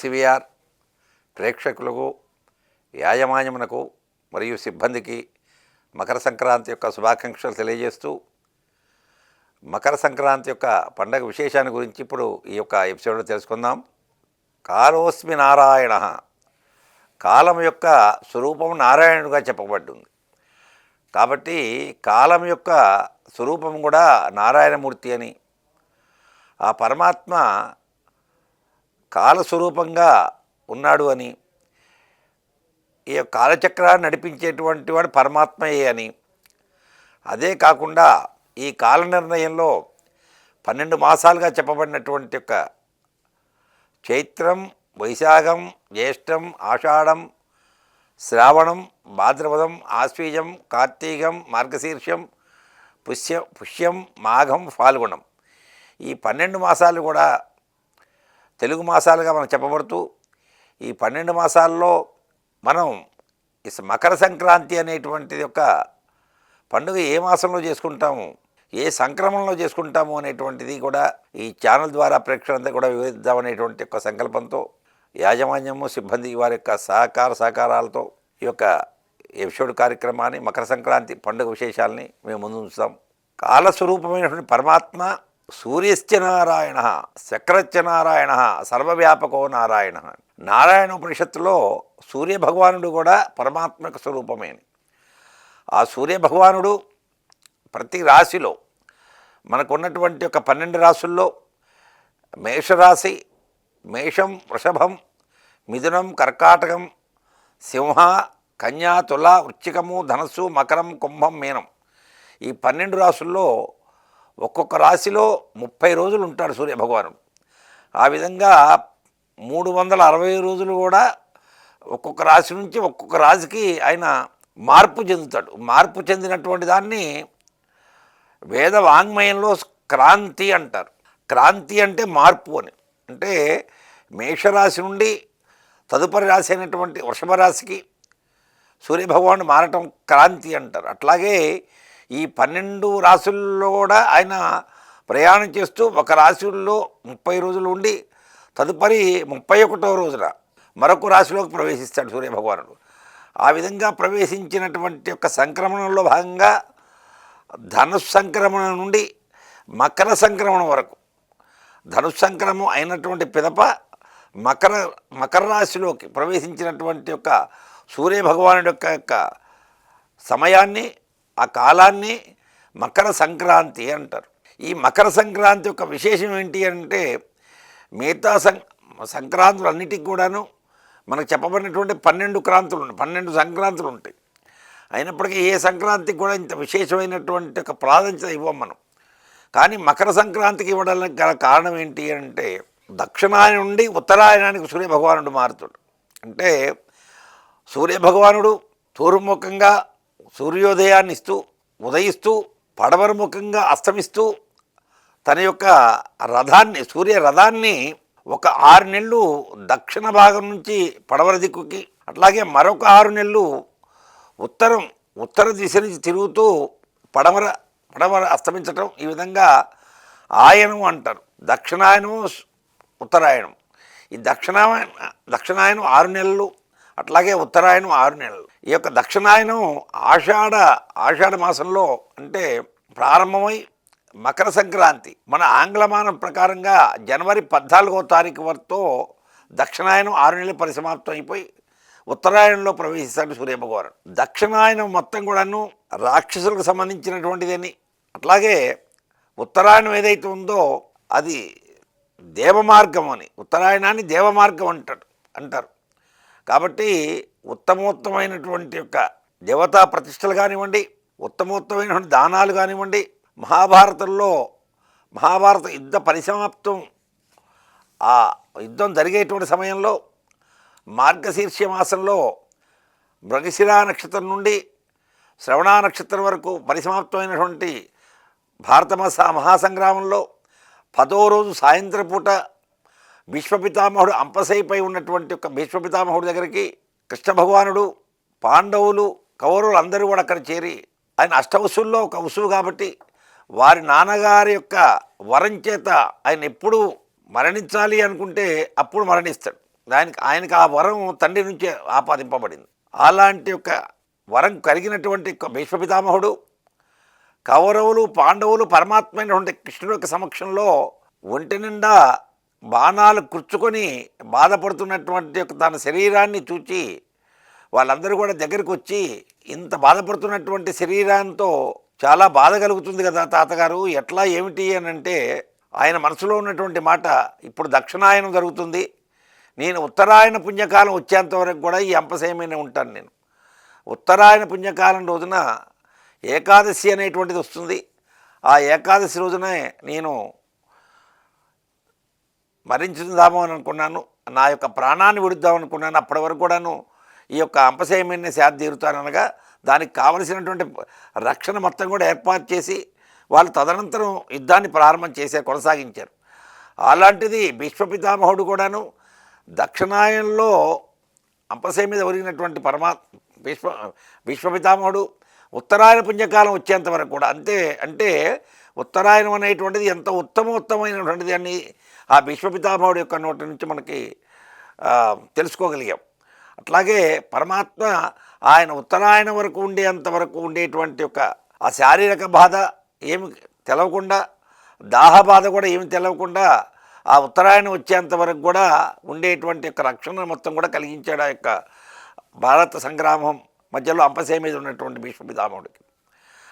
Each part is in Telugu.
ఓం సివిఆర్ ప్రేక్షకులకు యాజమాన్యమునకు మరియు సిబ్బందికి మకర సంక్రాంతి యొక్క శుభాకాంక్షలు తెలియజేస్తూ మకర సంక్రాంతి యొక్క పండగ విశేషాన్ని గురించి ఇప్పుడు ఈ యొక్క ఎపిసోడ్లో తెలుసుకుందాం. కాలోస్మి నారాయణ కాలం యొక్క స్వరూపం నారాయణుడుగా చెప్పబడింది. కాబట్టి కాలం యొక్క స్వరూపం కూడా నారాయణమూర్తి అని. ఆ పరమాత్మ కాలస్వరూపంగా ఉన్నాడు అని ఈ యొక్క కాలచక్రాన్ని నడిపించేటువంటి వాడు పరమాత్మయే అని. అదే కాకుండా ఈ కాల నిర్ణయంలో పన్నెండు మాసాలుగా చెప్పబడినటువంటి యొక్క చైత్రం వైశాఖం జ్యేష్టం ఆషాఢం శ్రావణం భాద్రపదం ఆశ్వీజం కార్తీకం మార్గశీర్షం పుష్య పుష్యం మాఘం ఫాల్గుణం. ఈ పన్నెండు మాసాలు కూడా తెలుగు మాసాలుగా మనం చెప్పబడుతూ ఈ పన్నెండు మాసాల్లో మనం ఈ మకర సంక్రాంతి అనేటువంటిది యొక్క పండుగ ఏ మాసంలో చేసుకుంటాము ఏ సంక్రమణలో చేసుకుంటాము అనేటువంటిది కూడా ఈ ఛానల్ ద్వారా ప్రేక్షకులంతా కూడా వివరిద్దామనేటువంటి యొక్క సంకల్పంతో యాజమాన్యము సిబ్బంది వారి యొక్క సహకార సహకారాలతో ఈ యొక్క ఎపిసోడ్ కార్యక్రమాన్ని మకర సంక్రాంతి పండుగ విశేషాలని మేము ముందు ఉంచుతాం. కాలస్వరూపమైనటువంటి పరమాత్మ సూర్యశ్చ నారాయణ చక్రశ్చ నారాయణ సర్వవ్యాపకో నారాయణ. నారాయణ ఉపనిషత్తులో సూర్య భగవానుడు కూడా పరమాత్మక స్వరూపమే. ఆ సూర్య భగవానుడు ప్రతి రాశిలో మనకున్నటువంటి ఒక పన్నెండు రాశుల్లో మేషరాశి మేషం వృషభం మిథునం కర్కాటకం సింహ కన్యా తుల వృచ్చికము ధనస్సు మకరం కుంభం మీనం. ఈ పన్నెండు రాశుల్లో ఒక్కొక్క రాశిలో ముప్పై రోజులు ఉంటాడు సూర్య భగవానుడు. ఆ విధంగా మూడు వందల అరవై రోజులు కూడా ఒక్కొక్క రాశి నుంచి ఒక్కొక్క రాశికి ఆయన మార్పు చెందుతాడు. మార్పు చెందినటువంటి దాన్ని వేద వాంగ్మయంలో క్రాంతి అంటారు. క్రాంతి అంటే మార్పు అని. అంటే మేషరాశి నుండి తదుపరి రాశి అయినటువంటి వృషభ రాశికి సూర్యభగవానుడు మారటం క్రాంతి అంటారు. అట్లాగే ఈ పన్నెండు రాశుల్లో కూడా ఆయన ప్రయాణం చేస్తూ ఒక రాశుల్లో ముప్పై రోజులు ఉండి తదుపరి ముప్పై ఒకటో రోజున మరొక రాశిలోకి ప్రవేశిస్తాడు సూర్యభగవానుడు. ఆ విధంగా ప్రవేశించినటువంటి యొక్క సంక్రమణంలో భాగంగా ధనుస్ సంక్రమణం నుండి మకర సంక్రమణం వరకు. ధనుస్ సంక్రమం అయినటువంటి పిదప మకర మకర రాశిలోకి ప్రవేశించినటువంటి యొక్క సూర్యభగవానుడి యొక్క యొక్క సమయాన్ని ఆ కాలాన్ని మకర సంక్రాంతి అంటారు. ఈ మకర సంక్రాంతి యొక్క విశేషం ఏంటి అంటే మిగతా సం సంక్రాంతులన్నిటికి కూడాను మనకు చెప్పబడినటువంటి పన్నెండు క్రాంతులు ఉన్నాయి. పన్నెండు సంక్రాంతులు ఉంటాయి. అయినప్పటికీ ఏ సంక్రాంతికి కూడా ఇంత విశేషమైనటువంటి ఒక ప్రాధాన్యత ఇవ్వం మనం. కానీ మకర సంక్రాంతికి ఇవ్వడానికి గల కారణం ఏంటి అంటే దక్షిణాయన నుండి ఉత్తరాయణానికి సూర్యభగవానుడు మారుతాడు. అంటే సూర్యభగవానుడు తూర్ముఖంగా సూర్యోదయాన్ని ఇస్తూ ఉదయిస్తూ పడమరముఖంగా అస్తమిస్తూ తన యొక్క రథాన్ని సూర్య రథాన్ని ఒక ఆరు నెలలు దక్షిణ భాగం నుంచి పడవర దిక్కుకి అట్లాగే మరొక ఆరు నెలలు ఉత్తరం ఉత్తర దిశ నుంచి తిరుగుతూ పడమర పడమర అస్తమించటం ఈ విధంగా ఆయనం అంటారు. దక్షిణాయనం ఉత్తరాయణం. ఈ దక్షిణాయన దక్షిణాయనం ఆరు నెలలు అట్లాగే ఉత్తరాయణం ఆరు నెలలు. ఈ యొక్క దక్షిణాయనం ఆషాఢ ఆషాఢ మాసంలో అంటే ప్రారంభమై మకర సంక్రాంతి మన ఆంగ్లమానం ప్రకారంగా జనవరి పద్నాలుగో తారీఖు వరతో దక్షిణాయనం ఆరు నెలలు పరిసమాప్తం అయిపోయి ఉత్తరాయణంలో ప్రవేశిస్తాడు సూర్యభగవాన్ దక్షిణాయనం మొత్తం కూడాను రాక్షసులకు సంబంధించినటువంటిదని అట్లాగే ఉత్తరాయణం ఏదైతే ఉందో అది దేవమార్గం అని ఉత్తరాయణాన్ని దేవమార్గం అంటాడు అంటారు. కాబట్టి ఉత్తమోత్తమైనటువంటి యొక్క దేవతా ప్రతిష్టలు కానివ్వండి ఉత్తమోత్తమైనటువంటి దానాలు కానివ్వండి మహాభారతంలో మహాభారత యుద్ధ పరిసమాప్తం ఆ యుద్ధం జరిగేటువంటి సమయంలో మార్గశీర్ష మాసంలో మృగశిరా నక్షత్రం నుండి శ్రవణ నక్షత్రం వరకు పరిసమాప్తమైనటువంటి భారత మహా మహాసంగ్రామంలో పదో రోజు సాయంత్రం పూట భీష్మపితామహుడు అంపసైపై ఉన్నటువంటి ఒక భీష్మపితామహుడి దగ్గరికి కృష్ణ భగవానుడు పాండవులు కౌరవులు అందరూ కూడా అక్కడ చేరి ఆయన అష్టవసుల్లో ఒక వసువు కాబట్టి వారి నాన్నగారి యొక్క వరం చేత ఆయన ఎప్పుడు మరణించాలి అనుకుంటే అప్పుడు మరణిస్తాడు. దానికి ఆయనకి ఆ వరం తండ్రి నుంచి ఆపాదింపబడింది. అలాంటి యొక్క వరం కలిగినటువంటి భీష్మపితామహుడు భీష్మ పితామహుడు కౌరవులు పాండవులు పరమాత్మైనటువంటి కృష్ణుడి యొక్క సమక్షంలో ఒంటి నిండా బాణాలు కుర్చుకొని బాధపడుతున్నటువంటి యొక్క తన శరీరాన్ని చూచి వాళ్ళందరూ కూడా దగ్గరికి వచ్చి ఇంత బాధపడుతున్నటువంటి శరీరంతో చాలా బాధ కలుగుతుంది కదా తాతగారు ఎట్లా ఏమిటి అని అంటే ఆయన మనసులో ఉన్నటువంటి మాట ఇప్పుడు దక్షిణాయనం జరుగుతుంది. నేను ఉత్తరాయణ పుణ్యకాలం వచ్చేంత వరకు కూడా ఈ అంపశయమైన ఉంటాను నేను. ఉత్తరాయణ పుణ్యకాలం రోజున ఏకాదశి అనేటువంటిది వస్తుంది. ఆ ఏకాదశి రోజునే నేను మరించుదాము అని అనుకున్నాను. నా యొక్క ప్రాణాన్ని విడుద్దాం అనుకున్నాను. అప్పటి వరకు కూడాను ఈ యొక్క అంపశయమైన శాద తీరుతాననగా దానికి కావలసినటువంటి రక్షణ మొత్తం కూడా ఏర్పాటు చేసి వాళ్ళు తదనంతరం యుద్ధాన్ని ప్రారంభం చేసే కొనసాగించారు. అలాంటిది భీష్మపితామహుడు కూడాను దక్షిణాయనంలో అంపశయ మీద ఒరిగినటువంటి పరమా భీష్మ భీష్మపితామహుడు ఉత్తరాయణ పుణ్యకాలం వచ్చేంత వరకు కూడా అంతే అంటే ఉత్తరాయణం అనేటువంటిది ఎంత ఉత్తమోత్తమైనటువంటిది అని ఆ భీష్మ యొక్క నోటి నుంచి మనకి తెలుసుకోగలిగాం. అట్లాగే పరమాత్మ ఆయన ఉత్తరాయణ వరకు ఉండేంత వరకు ఉండేటువంటి యొక్క ఆ శారీరక బాధ ఏమి తెలవకుండా దాహ బాధ కూడా ఏమి తెలవకుండా ఆ ఉత్తరాయణం వచ్చేంత వరకు కూడా ఉండేటువంటి యొక్క రక్షణ మొత్తం కూడా కలిగించాడు ఆ యొక్క భారత సంగ్రామం మధ్యలో అంపసే మీద ఉన్నటువంటి భీష్మపితామహుడికి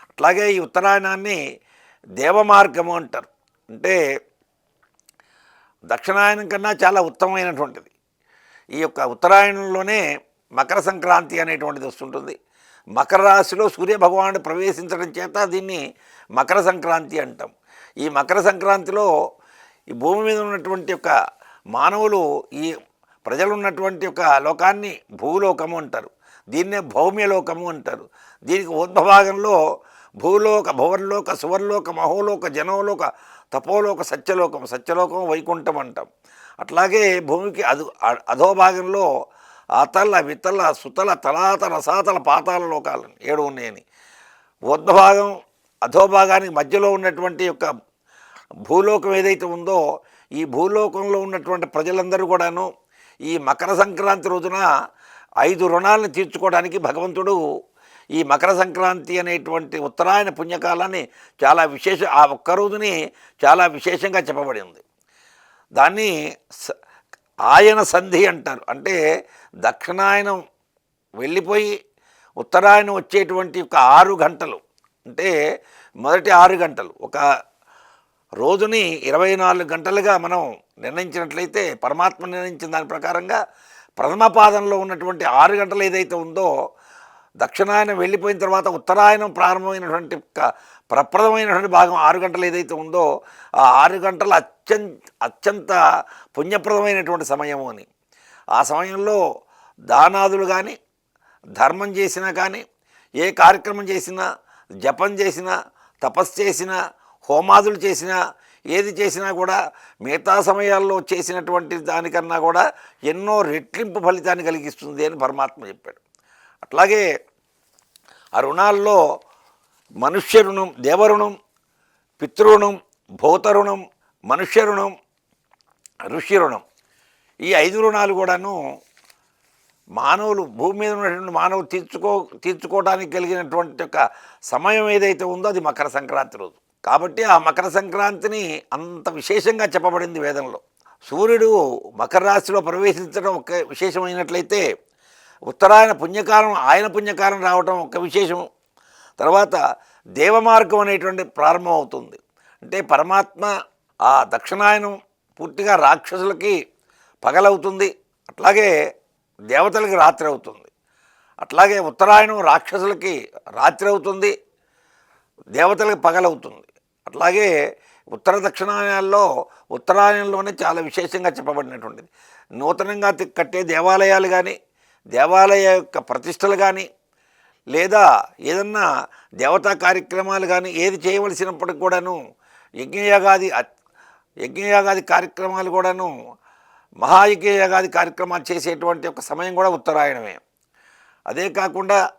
అట్లాగే ఈ ఉత్తరాయణాన్ని దేవమార్గము అంటారు. అంటే దక్షిణాయనం కన్నా చాలా ఉత్తమమైనటువంటిది. ఈ యొక్క ఉత్తరాయణంలోనే మకర సంక్రాంతి అనేటువంటిది వస్తుంటుంది. మకర రాశిలో సూర్యభగవానుడు ప్రవేశించడం చేత దీన్ని మకర సంక్రాంతి అంటాం. ఈ మకర సంక్రాంతిలో ఈ భూమి మీద ఉన్నటువంటి యొక్క మానవులు ఈ ప్రజలు ఉన్నటువంటి యొక్క లోకాన్ని భూలోకము అంటారు. దీన్నే భౌమ్యలోకము అంటారు. దీనికి ఉద్భభాగంలో భూలోక భువర్లోక సువర్లోక మహోలోక జనోలోక తపోలోక సత్యలోకం సత్యలోకం వైకుంఠం అంటాం. అట్లాగే భూమికి అదు అధోభాగంలో అతల వితల సుతల తలాత రసాతల పాతాల లోకాలు ఏడు ఉన్నాయని. ఉద్భభాగం అధోభాగానికి మధ్యలో ఉన్నటువంటి యొక్క భూలోకం ఏదైతే ఉందో ఈ భూలోకంలో ఉన్నటువంటి ప్రజలందరూ కూడాను ఈ మకర సంక్రాంతి రోజున ఐదు రుణాలను తీర్చుకోవడానికి భగవంతుడు ఈ మకర సంక్రాంతి అనేటువంటి ఉత్తరాయణ పుణ్యకాలాన్ని చాలా విశేష ఆ ఒక్క రోజుని చాలా విశేషంగా చెప్పబడింది. దాన్ని స- ఆయన సంధి అంటారు. అంటే దక్షిణాయనం వెళ్ళిపోయి ఉత్తరాయణం వచ్చేటువంటి ఒక ఆరు గంటలు. అంటే మొదటి ఆరు గంటలు. ఒక రోజుని ఇరవై నాలుగు గంటలుగా మనం నిర్ణయించినట్లయితే పరమాత్మ నిర్ణయించిన దాని ప్రకారంగా ప్రథమ పాదంలో ఉన్నటువంటి ఆరు గంటలు ఏదైతే ఉందో దక్షిణాయనం వెళ్ళిపోయిన తర్వాత ఉత్తరాయణం ప్రారంభమైనటువంటి ప్రప్రదమైనటువంటి భాగం ఆరు గంటలు ఏదైతే ఉందో ఆ ఆరు గంటలు అత్యంత అత్యంత పుణ్యప్రదమైనటువంటి సమయము అని. ఆ సమయంలో దానాదులు కానీ ధర్మం చేసినా కానీ ఏ కార్యక్రమం చేసినా జపం చేసినా తపస్సు చేసినా హోమాదులు చేసినా ఏది చేసినా కూడా మిగతా సమయాల్లో చేసినటువంటి దానికన్నా కూడా ఎన్నో రెట్లింపు ఫలితాన్ని కలిగిస్తుంది అని పరమాత్మ చెప్పాడు. అట్లాగే ఆ రుణాల్లో మనుష్య రుణం దేవరుణం పితృణం భూతరుణం మనుష్య రుణం ఋషి రుణం. ఈ ఐదు రుణాలు కూడాను మానవులు భూమి మీద ఉన్నటువంటి మానవులు తీర్చుకో తీర్చుకోవడానికి కలిగినటువంటి యొక్క సమయం ఏదైతే ఉందో అది మకర సంక్రాంతి రోజు. కాబట్టి ఆ మకర సంక్రాంతిని అంత విశేషంగా చెప్పబడింది వేదంలో. సూర్యుడు మకర రాశిలో ప్రవేశించడం ఒక విశేషమైనట్లయితే ఉత్తరాయణ పుణ్యకాలం ఆయన పుణ్యకాలం రావటం ఒక విశేషం. తర్వాత దేవమార్గం అనేటువంటి ప్రారంభం అవుతుంది. అంటే పరమాత్మ ఆ దక్షిణాయనం పూర్తిగా రాక్షసులకి పగలవుతుంది. అట్లాగే దేవతలకి రాత్రి అవుతుంది. అట్లాగే ఉత్తరాయణం రాక్షసులకి రాత్రి అవుతుంది. దేవతలకి పగలవుతుంది. అట్లాగే ఉత్తర దక్షిణాయనాల్లో ఉత్తరాయణంలోనే చాలా విశేషంగా చెప్పబడినటువంటిది. నూతనంగా కట్టే దేవాలయాలు కానీ దేవాలయ యొక్క ప్రతిష్టలు కానీ లేదా ఏదన్నా దేవతా కార్యక్రమాలు కానీ ఏది చేయవలసినప్పటికి కూడాను యజ్ఞయాగాది యజ్ఞయాగాది కార్యక్రమాలు కూడాను మహాయజ్ఞయాగాది కార్యక్రమాలు చేసేటువంటి ఒక సమయం కూడా ఉత్తరాయణమే. అదే కాకుండా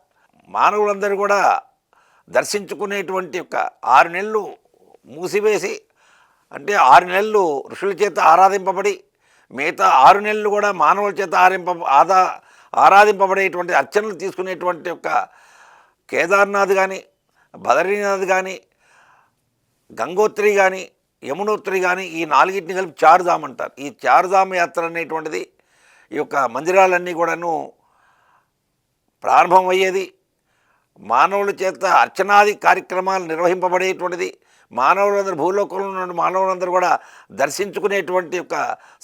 మానవులందరూ కూడా దర్శించుకునేటువంటి ఒక ఆరు నెలలు మూసివేసి అంటే ఆరు నెలలు ఋషుల చేత ఆరాధింపబడి మిగతా ఆరు నెలలు కూడా మానవుల చేత ఆరింప ఆదా ఆరాధింపబడేటువంటి అర్చనలు తీసుకునేటువంటి యొక్క కేదార్నాథ్ కానీ బదరీనాథ్ కానీ గంగోత్రి కానీ యమునోత్రి కానీ ఈ నాలుగింటిని కలిపి చారుధామ్ అంటారు. ఈ చారుధామ యాత్ర అనేటువంటిది ఈ యొక్క మందిరాలన్నీ కూడాను ప్రారంభమయ్యేది మానవుల చేత అర్చనాది కార్యక్రమాలు నిర్వహింపబడేటువంటిది. మానవులందరూ భూలోకంలో ఉన్న మానవులందరూ కూడా దర్శించుకునేటువంటి యొక్క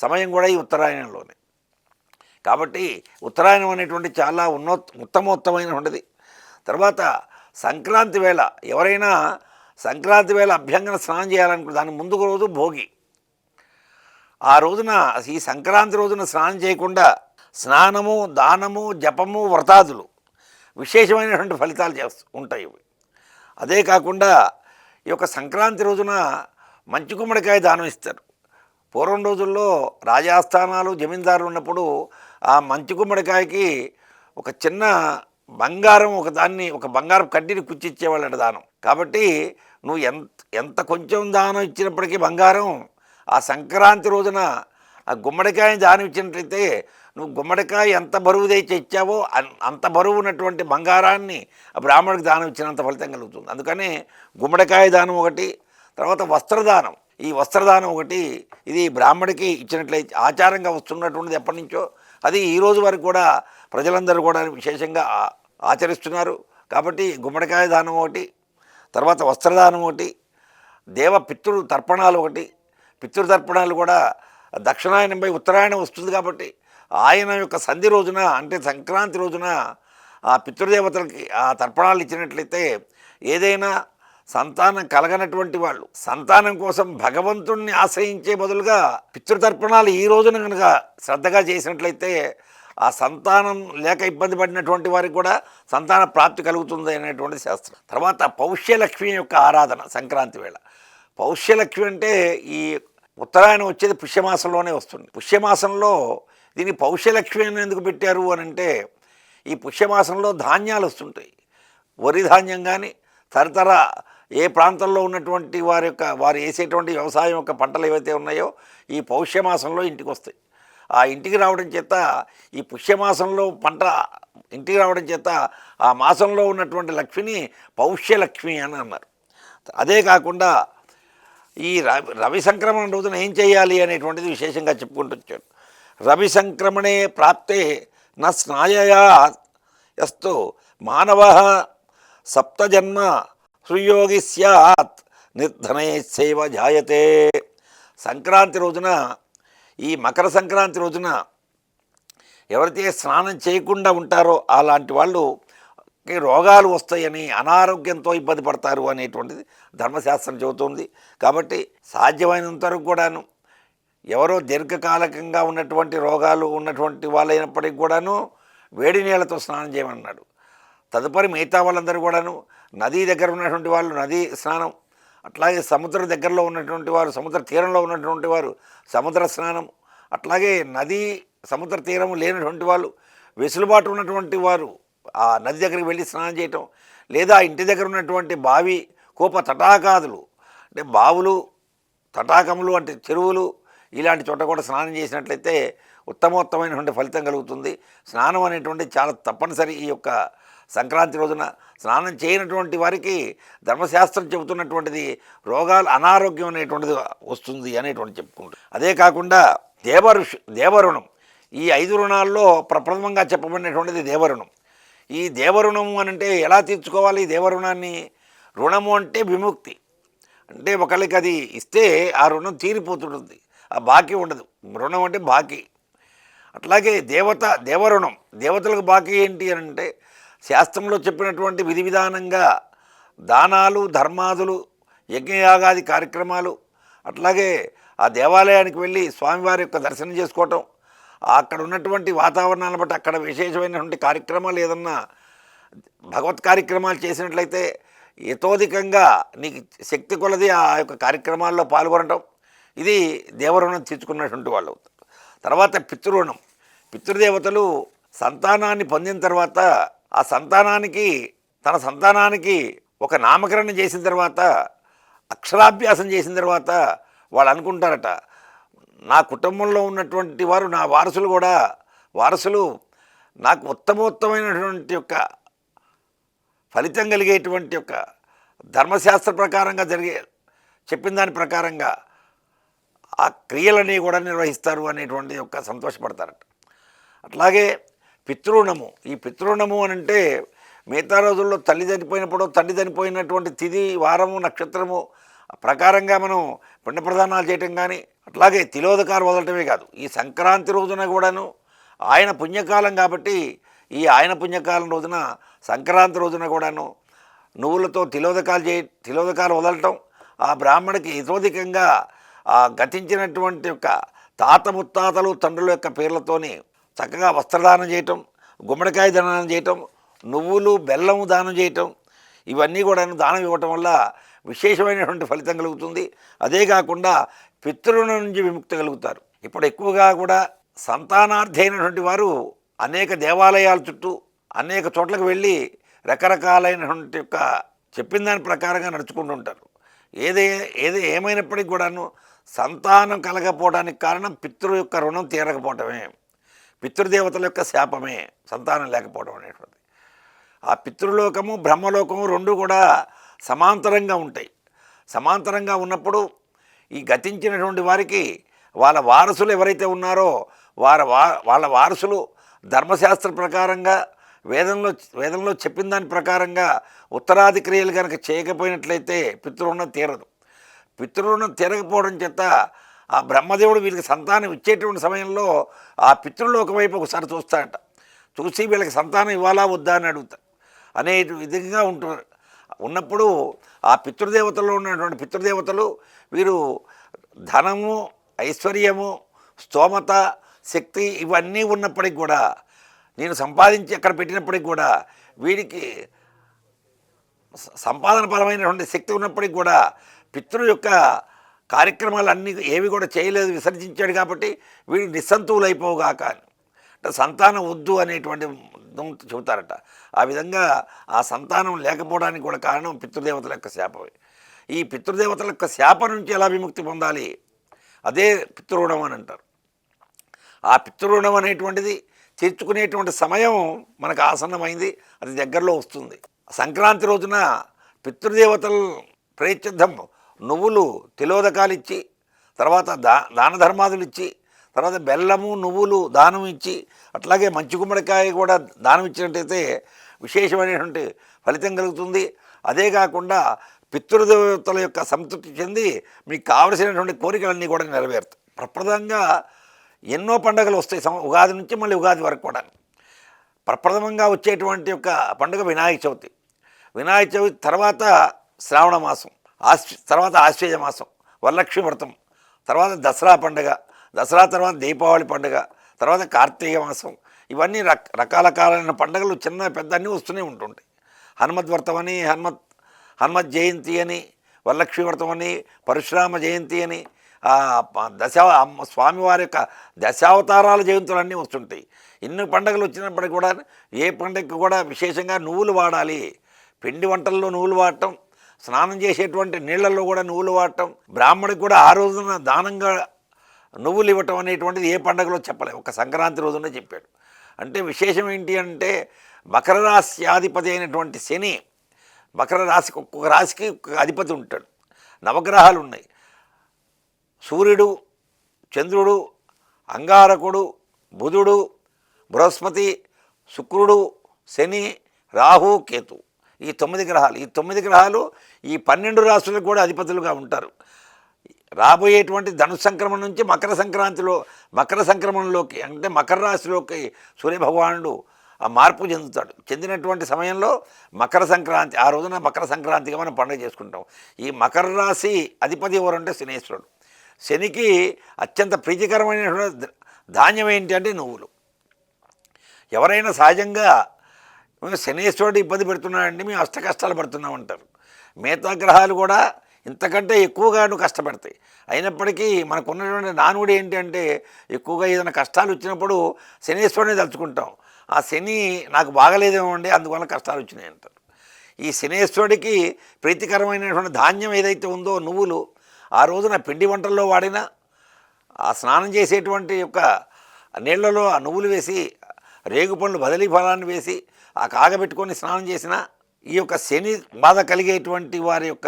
సమయం కూడా ఈ ఉత్తరాయణంలోనే. కాబట్టి ఉత్తరాయణం అనేటువంటి చాలా ఉన్నో ఉత్తమోత్తమైనటువంటిది. తర్వాత సంక్రాంతి వేళ ఎవరైనా సంక్రాంతి వేళ అభ్యంగన స్నానం చేయాలనుకుంటే దాని ముందు రోజు భోగి. ఆ రోజున ఈ సంక్రాంతి రోజున స్నానం చేయకుండా స్నానము దానము జపము వ్రతాదులు విశేషమైనటువంటి ఫలితాలు చేస్తూ ఉంటాయి అదే కాకుండా ఈ యొక్క సంక్రాంతి రోజున మంచి గుమ్మడికాయ దానం ఇస్తారు. పూర్వం రోజుల్లో రాజాస్థానాలు జమీందారులు ఉన్నప్పుడు ఆ మంచి గుమ్మడికాయకి ఒక చిన్న బంగారం ఒక దాన్ని ఒక బంగారం కడ్డీని కుచ్చిచ్చేవాళ్ళట దానం. కాబట్టి నువ్వు ఎంత ఎంత కొంచెం దానం ఇచ్చినప్పటికీ బంగారం ఆ సంక్రాంతి రోజున ఆ గుమ్మడికాయని దానం ఇచ్చినట్లయితే నువ్వు గుమ్మడికాయ ఎంత బరువు తెచ్చి ఇచ్చావో అన్- అంత బరువు ఉన్నటువంటి బంగారాన్ని ఆ బ్రాహ్మణుడికి దానం ఇచ్చినంత ఫలితం కలుగుతుంది. అందుకని గుమ్మడికాయ దానం ఒకటి తర్వాత వస్త్రదానం. ఈ వస్త్రదానం ఒకటి ఇది బ్రాహ్మడికి ఇచ్చినట్లయితే ఆచారంగా వస్తున్నటువంటిది ఎప్పటి నుంచో అది ఈ రోజు వరకు కూడా ప్రజలందరూ కూడా విశేషంగా ఆచరిస్తున్నారు. కాబట్టి గుమ్మడికాయ దానం ఒకటి తర్వాత వస్త్రదానం ఒకటి దేవ పితృ తర్పణాలు ఒకటి. పితృతర్పణాలు కూడా దక్షిణాయనంపై ఉత్తరాయణం వస్తుంది కాబట్టి ఆయన యొక్క సంధి రోజున అంటే సంక్రాంతి రోజున ఆ పితృదేవతలకి ఆ తర్పణాలు ఇచ్చినట్లయితే ఏదైనా సంతానం కలగనటువంటి వాళ్ళు సంతానం కోసం భగవంతుణ్ణి ఆశ్రయించే బదులుగా పితృతర్పణాలు ఈ రోజున కనుక శ్రద్ధగా చేసినట్లయితే ఆ సంతానం లేక ఇబ్బంది పడినటువంటి వారికి కూడా సంతాన ప్రాప్తి కలుగుతుంది అనేటువంటి శాస్త్రం. తర్వాత పౌష్యలక్ష్మి యొక్క ఆరాధన సంక్రాంతి వేళ. పౌష్యలక్ష్మి అంటే ఈ ఉత్తరాయణం వచ్చేది పుష్యమాసంలోనే వస్తుంది. పుష్యమాసంలో దీన్ని పౌష్యలక్ష్మి అని ఎందుకు పెట్టారు అని అంటే ఈ పుష్యమాసంలో ధాన్యాలు వస్తుంటాయి. వరి ధాన్యం కానీ తరతర ఏ ప్రాంతంలో ఉన్నటువంటి వారి యొక్క వారు వేసేటువంటి వ్యవసాయం యొక్క పంటలు ఏవైతే ఉన్నాయో ఈ పౌష్యమాసంలో ఇంటికి వస్తాయి. ఆ ఇంటికి రావడం చేత ఈ పుష్యమాసంలో పంట ఇంటికి రావడం చేత ఆ మాసంలో ఉన్నటువంటి లక్ష్మిని పౌష్యలక్ష్మి అని అన్నారు. అదే కాకుండా ఈ రవి రవి సంక్రమణ రోజున ఏం చేయాలి అనేటువంటిది విశేషంగా చెప్పుకుంటూ వచ్చాడు. రవి సంక్రమణే ప్రాప్తే న స్నాయయా యస్తు మానవ సప్తజన్మ సుయోగి స్యాత్ నిర్ధనే సేవ జాయతే. సంక్రాంతి రోజున ఈ మకర సంక్రాంతి రోజున ఎవరైతే స్నానం చేయకుండా ఉంటారో అలాంటి వాళ్ళు రోగాలు వస్తాయని అనారోగ్యంతో ఇబ్బంది పడతారు అనేటువంటిది ధర్మశాస్త్రం చెబుతుంది. కాబట్టి సాధ్యమైనంత వరకు కూడాను ఎవరో దీర్ఘకాలికంగా ఉన్నటువంటి రోగాలు ఉన్నటువంటి వాళ్ళైనప్పటికీ కూడాను వేడి నీళ్ళతో స్నానం చేయమన్నాడు. తదుపరి మిగతా వాళ్ళందరూ కూడాను నదీ దగ్గర ఉన్నటువంటి వాళ్ళు నదీ స్నానం అట్లాగే సముద్ర దగ్గరలో ఉన్నటువంటి వారు సముద్ర తీరంలో ఉన్నటువంటి వారు సముద్ర స్నానం అట్లాగే నదీ సముద్ర తీరం లేనటువంటి వాళ్ళు వెసులుబాటు ఉన్నటువంటి వారు ఆ నది దగ్గరికి వెళ్ళి స్నానం చేయటం లేదా ఇంటి దగ్గర ఉన్నటువంటి బావి కోప తటాకాదులు అంటే బావులు తటాకములు అంటే చెరువులు ఇలాంటి చోట కూడా స్నానం చేసినట్లయితే ఉత్తమోత్తమైనటువంటి ఫలితం కలుగుతుంది. స్నానం అనేటువంటి చాలా తప్పనిసరి ఈ యొక్క సంక్రాంతి రోజున స్నానం చేయనటువంటి వారికి ధర్మశాస్త్రం చెబుతున్నటువంటిది రోగాలు అనారోగ్యం అనేటువంటిది వస్తుంది అనేటువంటి చెప్పుకుంటారు. అదే కాకుండా దేవఋషి దేవరుణం. ఈ ఐదు రుణాల్లో ప్రప్రథమంగా చెప్పబడినటువంటిది దేవరుణం. ఈ దేవరుణము అని అంటే ఎలా తీర్చుకోవాలి? ఈ దేవరుణాన్ని రుణము అంటే విముక్తి. అంటే ఒకళ్ళకి అది ఇస్తే ఆ రుణం తీరిపోతుంటుంది. ఆ బాకీ ఉండదు. రుణం అంటే బాకీ. అట్లాగే దేవత దేవరుణం. దేవతలకు బాకీ ఏంటి అని అంటే శాస్త్రంలో చెప్పినటువంటి విధి విధానంగా దానాలు ధర్మాదులు యజ్ఞయాగాది కార్యక్రమాలు అట్లాగే ఆ దేవాలయానికి వెళ్ళి స్వామివారి యొక్క దర్శనం చేసుకోవటం అక్కడ ఉన్నటువంటి వాతావరణాన్ని బట్టి అక్కడ విశేషమైనటువంటి కార్యక్రమాలు ఏదన్నా భగవత్ కార్యక్రమాలు చేసినట్లయితే యథోధికంగా నీకు శక్తి కొలది ఆ యొక్క కార్యక్రమాల్లో పాల్గొనటం. ఇది దేవరుణం తీర్చుకున్నటువంటి వాళ్ళు. అవుతారు తర్వాత పితృరుణం. పితృదేవతలు సంతానాన్ని పొందిన తర్వాత ఆ సంతానానికి తన సంతానానికి ఒక నామకరణం చేసిన తర్వాత అక్షరాభ్యాసం చేసిన తర్వాత వాళ్ళు అనుకుంటారట నా కుటుంబంలో ఉన్నటువంటి వారు నా వారసులు కూడా వారసులు నాకు ఉత్తమోత్తమైనటువంటి యొక్క ఫలితం కలిగేటువంటి యొక్క ధర్మశాస్త్ర ప్రకారంగా జరిగే చెప్పిన దాని ప్రకారంగా ఆ క్రియలని కూడా నిర్వహిస్తారు అనేటువంటి యొక్క సంతోషపడతారట. అట్లాగే పితృణము ఈ పితృణము అని అంటే మిగతా రోజుల్లో తల్లి చనిపోయినప్పుడు తండ్రి చనిపోయినటువంటి తిథి వారము నక్షత్రము ప్రకారంగా మనం పిండ ప్రదానాలు చేయటం కానీ అట్లాగే తిలోదకాలు వదలటమే కాదు. ఈ సంక్రాంతి రోజున కూడాను ఆయన పుణ్యకాలం కాబట్టి ఈ ఆయన పుణ్యకాలం రోజున సంక్రాంతి రోజున కూడాను నువ్వులతో తిలోదకాలు చే తిలోదకాలు వదలటం ఆ బ్రాహ్మణికి ఇతోధికంగా గతించినటువంటి యొక్క తాత ముత్తాతలు తండ్రుల యొక్క పేర్లతోని చక్కగా వస్త్రదానం చేయటం గుమ్మడికాయ దానం చేయటం నువ్వులు బెల్లం దానం చేయటం ఇవన్నీ కూడా దానం ఇవ్వటం వల్ల విశేషమైనటువంటి ఫలితం కలుగుతుంది. అదే కాకుండా పితృల నుంచి విముక్తి కలుగుతారు. ఇప్పుడు ఎక్కువగా కూడా సంతానార్థైనటువంటి వారు అనేక దేవాలయాల చుట్టూ అనేక చోట్లకు వెళ్ళి రకరకాలైనటువంటి యొక్క చెప్పిన దాని ప్రకారంగా నడుచుకుంటూ ఉంటారు. ఏదే ఏది ఏమైనప్పటికీ కూడాను సంతానం కలగపోవడానికి కారణం పితృ యొక్క రుణం తీరకపోవటమే. పితృదేవతల యొక్క శాపమే సంతానం లేకపోవడం అనేటువంటిది. ఆ పితృలోకము బ్రహ్మలోకము రెండు కూడా సమాంతరంగా ఉంటాయి. సమాంతరంగా ఉన్నప్పుడు ఈ గతించినటువంటి వారికి వాళ్ళ వారసులు ఎవరైతే ఉన్నారో వారి వా వాళ్ళ వారసులు ధర్మశాస్త్ర ప్రకారంగా వేదంలో వేదంలో చెప్పిన దాని ప్రకారంగా ఉత్తరాది క్రియలు కనుక చేయకపోయినట్లయితే పితృరుణం తీరదు. పితృరుణం తీరకపోవడం చేత ఆ బ్రహ్మదేవుడు వీళ్ళకి సంతానం ఇచ్చేటువంటి సమయంలో ఆ పితృలోకం వైపు ఒకసారి చూస్తాడట. చూసి వీళ్ళకి సంతానం ఇవ్వాలా వద్దా అని అడుగుతారు అనే విధంగా ఉంటుంది ఉన్నప్పుడు ఆ పితృదేవతల్లో ఉన్నటువంటి పితృదేవతలు వీరు ధనము ఐశ్వర్యము స్తోమత శక్తి ఇవన్నీ ఉన్నప్పటికి కూడా నేను సంపాదించి అక్కడ పెట్టినప్పటికి కూడా వీడికి సంపాదన పరమైనటువంటి శక్తి ఉన్నప్పటికి కూడా పితృ యొక్క కార్యక్రమాలు అన్నీ ఏవి కూడా చేయలేదు విసర్జించాడు కాబట్టి వీడు నిస్సంతువులు అయిపోగాక అంటే సంతానం వద్దు అనేటువంటి చెబుతారట. ఆ విధంగా ఆ సంతానం లేకపోవడానికి కూడా కారణం పితృదేవతల యొక్క శాపమే. ఈ పితృదేవతల యొక్క శాపం నుంచి ఎలా విముక్తి పొందాలి? అదే పితృణం అని అంటారు. ఆ పితృణం అనేటువంటిది తీర్చుకునేటువంటి సమయం మనకు ఆసన్నమైంది అది దగ్గరలో వస్తుంది. సంక్రాంతి రోజున పితృదేవతలు ప్రయత్నం నువ్వులు తిలోదకాలు ఇచ్చి తర్వాత దా దాన ధర్మాదులు ఇచ్చి తర్వాత బెల్లము నువ్వులు దానం ఇచ్చి అట్లాగే మంచి గుమ్మడికాయ కూడా దానం ఇచ్చినట్టయితే విశేషమైనటువంటి ఫలితం కలుగుతుంది. అదే కాకుండా పితృదేవతల యొక్క సంతృప్తి చెంది మీకు కావలసినటువంటి కోరికలన్నీ కూడా నెరవేరుతాయి. ప్రప్రదంగా ఎన్నో పండుగలు వస్తాయి. ఉగాది నుంచి మళ్ళీ ఉగాది వరకు కూడా. ప్రప్రథమంగా వచ్చేటువంటి యొక్క పండుగ వినాయక చవితి. వినాయక చవితి తర్వాత శ్రావణ మాసం. ఆశ్వ తర్వాత ఆశ్వేజ మాసం వరలక్ష్మి వ్రతం తర్వాత దసరా పండుగ దసరా తర్వాత దీపావళి పండుగ తర్వాత కార్తీక మాసం. ఇవన్నీ రక రకరకాలైన పండుగలు చిన్న పెద్ద అన్నీ వస్తూనే ఉంటుంటాయి. హనుమద్ వ్రతం అని హనుమత్ హనుమత్ జయంతి అని వరలక్ష్మి వ్రతం అని పరశురామ జయంతి అని దశ స్వామివారి యొక్క దశావతారాల జయంతులన్నీ వస్తుంటాయి. ఎన్ని పండుగలు వచ్చినప్పటికీ కూడా ఏ పండుగకి కూడా విశేషంగా నువ్వులు వాడాలి. పిండి వంటల్లో నువ్వులు వాడటం స్నానం చేసేటువంటి నీళ్ళల్లో కూడా నువ్వులు వాడటం బ్రాహ్మడికి కూడా ఆ రోజున దానంగా నువ్వులు ఇవ్వటం అనేటువంటిది ఏ పండగలో చెప్పలేదు ఒక సంక్రాంతి రోజునే చెప్పాడు. అంటే విశేషం ఏంటి అంటే మకర రాశి అయినటువంటి శని మకర రాశికి ఒక్కొక్క రాశికి ఒక్కొక్క అధిపతి ఉంటాడు. నవగ్రహాలు ఉన్నాయి. సూర్యుడు చంద్రుడు అంగారకుడు బుధుడు బృహస్పతి శుక్రుడు శని రాహు కేతు. ఈ తొమ్మిది గ్రహాలు. ఈ తొమ్మిది గ్రహాలు ఈ పన్నెండు రాష్ట్రాలకు కూడా అధిపతులుగా ఉంటారు. రాబోయేటువంటి ధను సంక్రమణ నుంచి మకర సంక్రాంతిలో మకర సంక్రమణలోకి అంటే మకర రాశిలోకి సూర్యభగవానుడు ఆ మార్పు చెందుతాడు. చెందినటువంటి సమయంలో మకర సంక్రాంతి ఆ రోజున మకర సంక్రాంతిగా మనం పండుగ చేసుకుంటాం. ఈ మకర రాశి అధిపతి ఎవరంటే శనేశ్వరుడు. శనికి అత్యంత ప్రీతికరమైనటువంటి ధాన్యం ఏంటి అంటే నువ్వులు. ఎవరైనా సహజంగా శనేశ్వరుడు ఇబ్బంది పెడుతున్నాడండి మేము అష్ట కష్టాలు పడుతున్నాం అంటారు మిగతా గ్రహాలు కూడా ఇంతకంటే ఎక్కువగా నువ్వు కష్టపడతాయి. అయినప్పటికీ మనకు ఉన్నటువంటి నానుడు ఏంటి అంటే ఎక్కువగా ఏదైనా కష్టాలు వచ్చినప్పుడు శనేశ్వరుని తలుచుకుంటాం. ఆ శని నాకు బాగలేదేమో అండి అందువల్ల కష్టాలు వచ్చినాయి అంటారు. ఈ శనేశ్వరుడికి ప్రీతికరమైనటువంటి ధాన్యం ఏదైతే ఉందో నువ్వులు ఆ రోజున పిండి వంటల్లో వాడిన ఆ స్నానం చేసేటువంటి యొక్క నీళ్ళలో ఆ నువ్వులు వేసి రేగు పండ్లు బదిలీ ఫలాన్ని వేసి ఆ కాగబెట్టుకొని స్నానం చేసిన ఈ యొక్క శని బాధ కలిగేటువంటి వారి యొక్క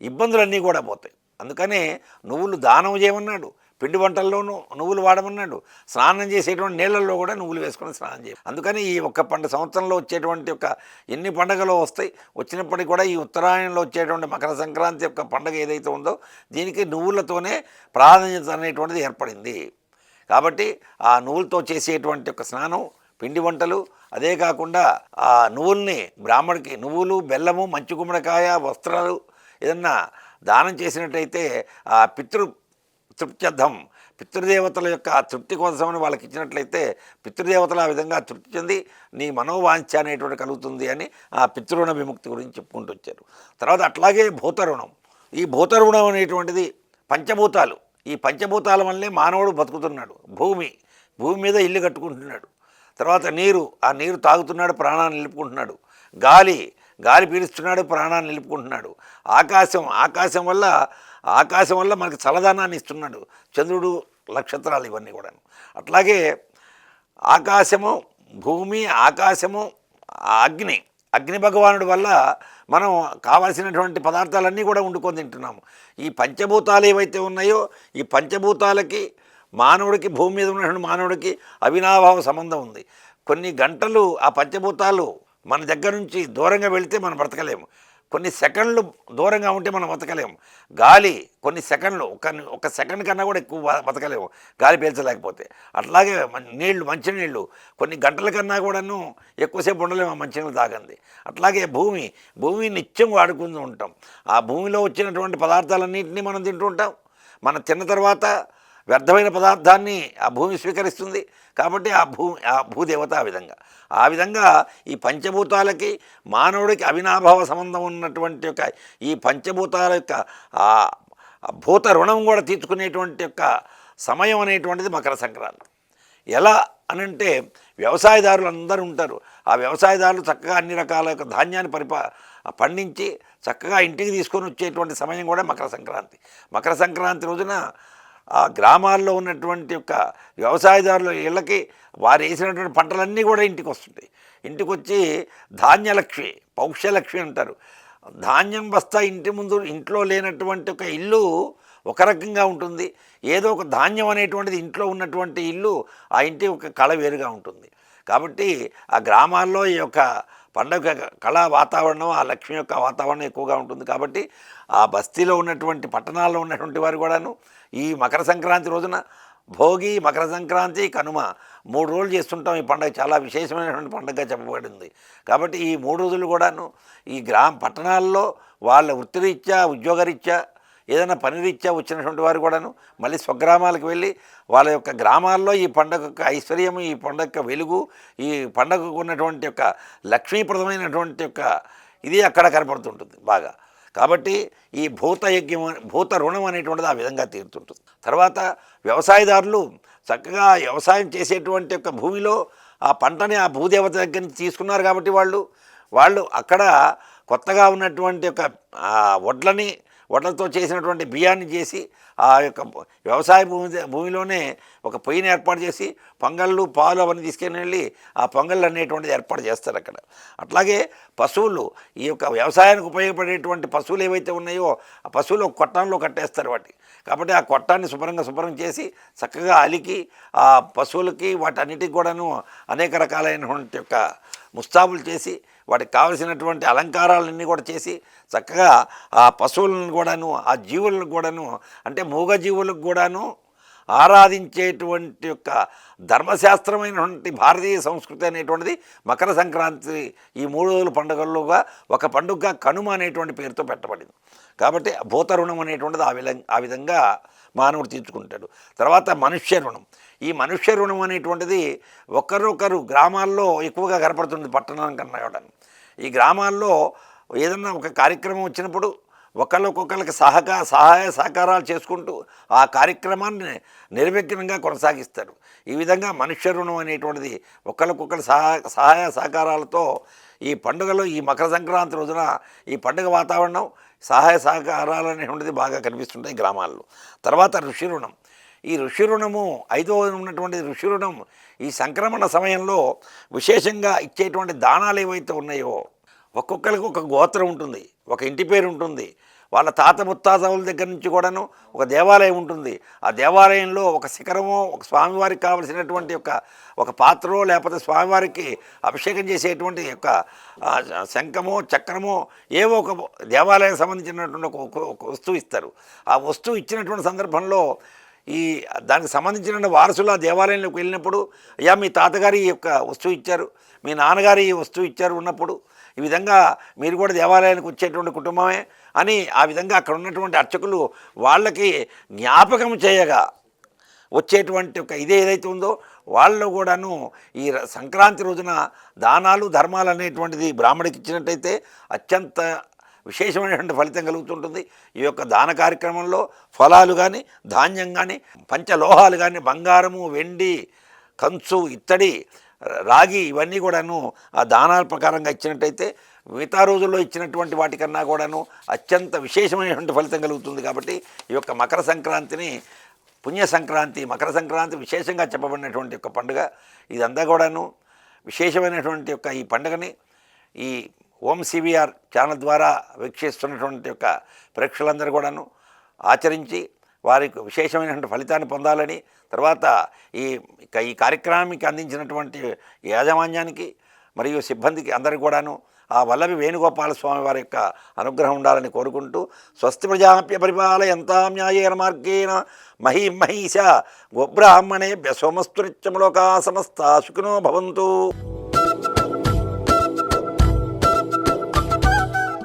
ఇబ్బందులన్నీ కూడా పోతాయి. అందుకనే నువ్వులు దానం చేయమన్నాడు పిండి వంటల్లోనూ నువ్వులు వాడమన్నాడు స్నానం చేసేటువంటి నీళ్ళల్లో కూడా నువ్వులు వేసుకొని స్నానం చేయ. అందుకని ఈ ఒక్క పండుగ సంవత్సరంలో వచ్చేటువంటి ఒక ఎన్ని పండుగలు వస్తాయి వచ్చినప్పటికీ కూడా ఈ ఉత్తరాయణంలో వచ్చేటువంటి మకర సంక్రాంతి యొక్క పండుగ ఏదైతే ఉందో దీనికి నువ్వులతోనే ప్రాధాన్యత అనేటువంటిది ఏర్పడింది. కాబట్టి ఆ నువ్వులతో చేసేటువంటి ఒక స్నానం పిండి వంటలు అదే కాకుండా ఆ నువ్వుల్ని బ్రాహ్మడికి నువ్వులు బెల్లము మంచి గుమ్మడికాయ వస్త్రాలు ఏదన్నా దానం చేసినట్టయితే ఆ పితృ తృప్త్యర్థం పితృదేవతల యొక్క తృప్తి కోసమని వాళ్ళకి ఇచ్చినట్లయితే పితృదేవతలు ఆ విధంగా తృప్తి చెంది నీ మనోవాంఛ అనేటువంటి కలుగుతుంది అని ఆ పితృణ విముక్తి గురించి చెప్పుకుంటూ వచ్చారు. తర్వాత అట్లాగే భూతరుణం. ఈ భూతరుణం అనేటువంటిది పంచభూతాలు. ఈ పంచభూతాల వల్లే మానవుడు బతుకుతున్నాడు. భూమి భూమి మీద ఇల్లు కట్టుకుంటున్నాడు. తర్వాత నీరు ఆ నీరు తాగుతున్నాడు ప్రాణాన్ని నిలుపుకుంటున్నాడు. గాలి గాలి పీడిస్తున్నాడు ప్రాణాన్ని నిలుపుకుంటున్నాడు. ఆకాశం ఆకాశం వల్ల ఆకాశం వల్ల మనకి చలదానాన్ని ఇస్తున్నాడు. చంద్రుడు నక్షత్రాలు ఇవన్నీ కూడా అట్లాగే ఆకాశము భూమి ఆకాశము అగ్ని అగ్ని భగవానుడి వల్ల మనం కావలసినటువంటి పదార్థాలన్నీ కూడా వండుకొని తింటున్నాము. ఈ పంచభూతాలు ఏవైతే ఉన్నాయో ఈ పంచభూతాలకి మానవుడికి భూమి మీద ఉన్నటువంటి మానవుడికి అవినాభావ సంబంధం ఉంది. కొన్ని గంటలు ఆ పంచభూతాలు మన దగ్గర నుంచి దూరంగా వెళితే మనం బ్రతకలేము. కొన్ని సెకండ్లు దూరంగా ఉంటే మనం బతకలేము. గాలి కొన్ని సెకండ్లు ఒక ఒక సెకండ్ కన్నా కూడా ఎక్కువ బతకలేము. గాలి పీల్చలేకపోతే. అట్లాగే నీళ్ళు మంచినీళ్ళు కొన్ని గంటల కన్నా కూడాను ఎక్కువసేపు ఉండలేము ఆ మంచినీళ్ళు తాగంది. అట్లాగే భూమి భూమి నిత్యం వాడుకుంటూ ఉంటాం. ఆ భూమిలో వచ్చినటువంటి పదార్థాలన్నింటినీ మనం తింటూ ఉంటాం. మనం తిన్న తర్వాత వ్యర్థమైన పదార్థాన్ని ఆ భూమి స్వీకరిస్తుంది. కాబట్టి ఆ భూమి ఆ భూదేవత ఆ విధంగా. ఆ విధంగా ఈ పంచభూతాలకి మానవుడికి అవినాభావ సంబంధం ఉన్నటువంటి యొక్క ఈ పంచభూతాల యొక్క ఆ భూత రుణం కూడా తీర్చుకునేటువంటి యొక్క సమయం అనేటువంటిది మకర సంక్రాంతి. ఎలా అనంటే వ్యవసాయదారులు అందరూ ఉంటారు. ఆ వ్యవసాయదారులు చక్కగా అన్ని రకాల యొక్క ధాన్యాన్ని పరిపా పండించి చక్కగా ఇంటికి తీసుకొని వచ్చేటువంటి సమయం కూడా మకర సంక్రాంతి. మకర సంక్రాంతి రోజున ఆ గ్రామాల్లో ఉన్నటువంటి యొక్క వ్యవసాయదారుల ఇళ్ళకి వారు వేసినటువంటి పంటలన్నీ కూడా ఇంటికి వస్తుంటాయి. ఇంటికి వచ్చి ధాన్యలక్ష్మి పౌష్యలక్ష్మి అంటారు. ధాన్యం బస్తా ఇంటి ముందు ఇంట్లో లేనటువంటి ఒక ఇల్లు ఒక రకంగా ఉంటుంది. ఏదో ఒక ధాన్యం అనేటువంటిది ఇంట్లో ఉన్నటువంటి ఇల్లు ఆ ఇంటి ఒక కళ వేరుగా ఉంటుంది. కాబట్టి ఆ గ్రామాల్లో ఈ యొక్క పండగ కళా వాతావరణం ఆ లక్ష్మి యొక్క వాతావరణం ఎక్కువగా ఉంటుంది. కాబట్టి ఆ బస్తీలో ఉన్నటువంటి పట్టణాల్లో ఉన్నటువంటి వారు కూడాను ఈ మకర సంక్రాంతి రోజున భోగి మకర సంక్రాంతి కనుమ మూడు రోజులు చేస్తుంటాం. ఈ పండుగ చాలా విశేషమైనటువంటి పండుగగా చెప్పబడింది. కాబట్టి ఈ మూడు రోజులు కూడాను ఈ గ్రామ పట్టణాల్లో వాళ్ళ వృత్తిరీత్యా ఉద్యోగరీత్యా ఏదైనా పని రీత్యా వచ్చినటువంటి వారు కూడాను మళ్ళీ స్వగ్రామాలకు వెళ్ళి వాళ్ళ యొక్క గ్రామాల్లో ఈ పండగ యొక్క ఐశ్వర్యం ఈ పండగ యొక్క వెలుగు ఈ పండగకు ఉన్నటువంటి యొక్క లక్ష్మీప్రదమైనటువంటి యొక్క ఇది అక్కడ కనపడుతుంటుంది బాగా. కాబట్టి ఈ భూతయజ్ఞం భూత రుణం అనేటువంటిది ఆ విధంగా తీరుతుంటుంది. తర్వాత వ్యవసాయదారులు చక్కగా వ్యవసాయం చేసేటువంటి యొక్క భూమిలో ఆ పంటని ఆ భూదేవత దగ్గర నుంచి తీసుకున్నారు కాబట్టి వాళ్ళు వాళ్ళు అక్కడ కొత్తగా ఉన్నటువంటి యొక్క వడ్లని వడ్లతో చేసినటువంటి బియ్యాన్ని చేసి ఆ యొక్క వ్యవసాయ భూమి భూమిలోనే ఒక పొయ్యిని ఏర్పాటు చేసి పొంగళ్ళు పాలు అవన్నీ తీసుకెళ్ళి వెళ్ళి ఆ పొంగళ్ళు అనేటువంటిది ఏర్పాటు చేస్తారు అక్కడ. అట్లాగే పశువులు ఈ యొక్క వ్యవసాయానికి ఉపయోగపడేటువంటి పశువులు ఏవైతే ఉన్నాయో ఆ పశువులు కొట్టంలో కట్టేస్తారు వాటి కాబట్టి ఆ కొట్టాన్ని శుభ్రంగా శుభ్రం చేసి చక్కగా అలికి ఆ పశువులకి వాటన్నిటికి కూడాను అనేక రకాలైనటువంటి యొక్క ముస్తాబులు చేసి వాటికి కావలసినటువంటి అలంకారాలన్నీ కూడా చేసి చక్కగా ఆ పశువులను కూడాను ఆ జీవులను కూడాను అంటే మూగజీవులకు కూడాను ఆరాధించేటువంటి యొక్క ధర్మశాస్త్రమైనటువంటి భారతీయ సంస్కృతి అనేటువంటిది మకర సంక్రాంతి ఈ మూడు రోజుల పండుగల్లోగా ఒక పండుగ కనుమ అనేటువంటి పేరుతో పెట్టబడింది. కాబట్టి భూత రుణం అనేటువంటిది ఆ విధంగా ఆ విధంగా మానవుడు తీర్చుకుంటాడు. తర్వాత మనుష్య రుణం. ఈ మనుష్య రుణం అనేటువంటిది ఒకరొకరు గ్రామాల్లో ఎక్కువగా కనపడుతుంది పట్టణం కన్నా ఈ గ్రామాల్లో ఏదన్నా ఒక కార్యక్రమం వచ్చినప్పుడు ఒకరికొకరికి సహకార సహాయ సహకారాలు చేసుకుంటూ ఆ కార్యక్రమాన్ని నిర్విఘ్నంగా కొనసాగిస్తారు. ఈ విధంగా మనుష్య రుణం అనేటువంటిది ఒకరికొకరి సహాయ సహాయ సహకారాలతో ఈ పండుగలో ఈ మకర సంక్రాంతి రోజున ఈ పండుగ వాతావరణం సహాయ సహకారాలు అనేటువంటిది బాగా కనిపిస్తుంటాయి గ్రామాల్లో. తర్వాత ఋషి రుణం. ఈ ఋషి రుణము ఐదో ఉన్నటువంటి ఋషి రుణం ఈ సంక్రమణ సమయంలో విశేషంగా ఇచ్చేటువంటి దానాలు ఏవైతే ఉన్నాయో ఒక్కొక్కరికి ఒక గోత్రం ఉంటుంది ఒక ఇంటి పేరు ఉంటుంది. వాళ్ళ తాత ముత్తాతవుల దగ్గర నుంచి కూడాను ఒక దేవాలయం ఉంటుంది. ఆ దేవాలయంలో ఒక శిఖరమో ఒక స్వామివారికి కావలసినటువంటి ఒక ఒక పాత్రో లేకపోతే స్వామివారికి అభిషేకం చేసేటువంటి యొక్క శంఖమో చక్రమో ఏవో ఒక దేవాలయం సంబంధించినటువంటి ఒక ఒక- ఒక వస్తువు ఇస్తారు. ఆ వస్తువు ఇచ్చినటువంటి సందర్భంలో ఈ దానికి సంబంధించిన వారసులు ఆ దేవాలయంలోకి వెళ్ళినప్పుడు అయ్యా మీ తాతగారు ఈ యొక్క వస్తువు ఇచ్చారు మీ నాన్నగారు ఈ వస్తువు ఇచ్చారు ఉన్నప్పుడు ఈ విధంగా మీరు కూడా దేవాలయానికి వచ్చేటువంటి కుటుంబమే అని ఆ విధంగా అక్కడ ఉన్నటువంటి అర్చకులు వాళ్ళకి జ్ఞాపకం చేయగా వచ్చేటువంటి ఒక ఇదే ఏదైతే ఉందో వాళ్ళు కూడాను ఈ ర- సంక్రాంతి రోజున దానాలు ధర్మాలు అనేటువంటిది బ్రాహ్మడికి ఇచ్చినట్టయితే అత్యంత విశేషమైనటువంటి ఫలితం కలుగుతుంటుంది. ఈ యొక్క దాన కార్యక్రమంలో ఫలాలు కానీ ధాన్యం కానీ పంచలోహాలు కానీ బంగారము వెండి కంచు ఇత్తడి రాగి ఇవన్నీ కూడాను ఆ దానాల ప్రకారంగా ఇచ్చినట్టయితే మిగతా రోజుల్లో ఇచ్చినటువంటి వాటికన్నా కూడాను అత్యంత విశేషమైనటువంటి ఫలితం కలుగుతుంది కాబట్టి ఈ యొక్క మకర సంక్రాంతిని పుణ్య సంక్రాంతి మకర సంక్రాంతి విశేషంగా చెప్పబడినటువంటి యొక్క పండుగ. ఇదంతా కూడాను విశేషమైనటువంటి యొక్క ఈ పండుగని ఈ ఓం సివిఆర్ ఛానల్ ద్వారా వీక్షిస్తున్నటువంటి యొక్క ప్రేక్షకులందరూ కూడాను ఆచరించి వారికి విశేషమైనటువంటి ఫలితాన్ని పొందాలని తర్వాత ఈ ఈ కార్యక్రమానికి అందించినటువంటి యాజమాన్యానికి మరియు సిబ్బందికి అందరికీ కూడాను ఆ వల్లభి వేణుగోపాల స్వామి వారి యొక్క అనుగ్రహం ఉండాలని కోరుకుంటూ స్వస్తి ప్రజాప్య పరిపాలయంతాం న్యాయేన మార్గేణ మహీ మహిష గోబ్రాహ్మణే సోమస్తు సమస్త సుఖినో భవంతు.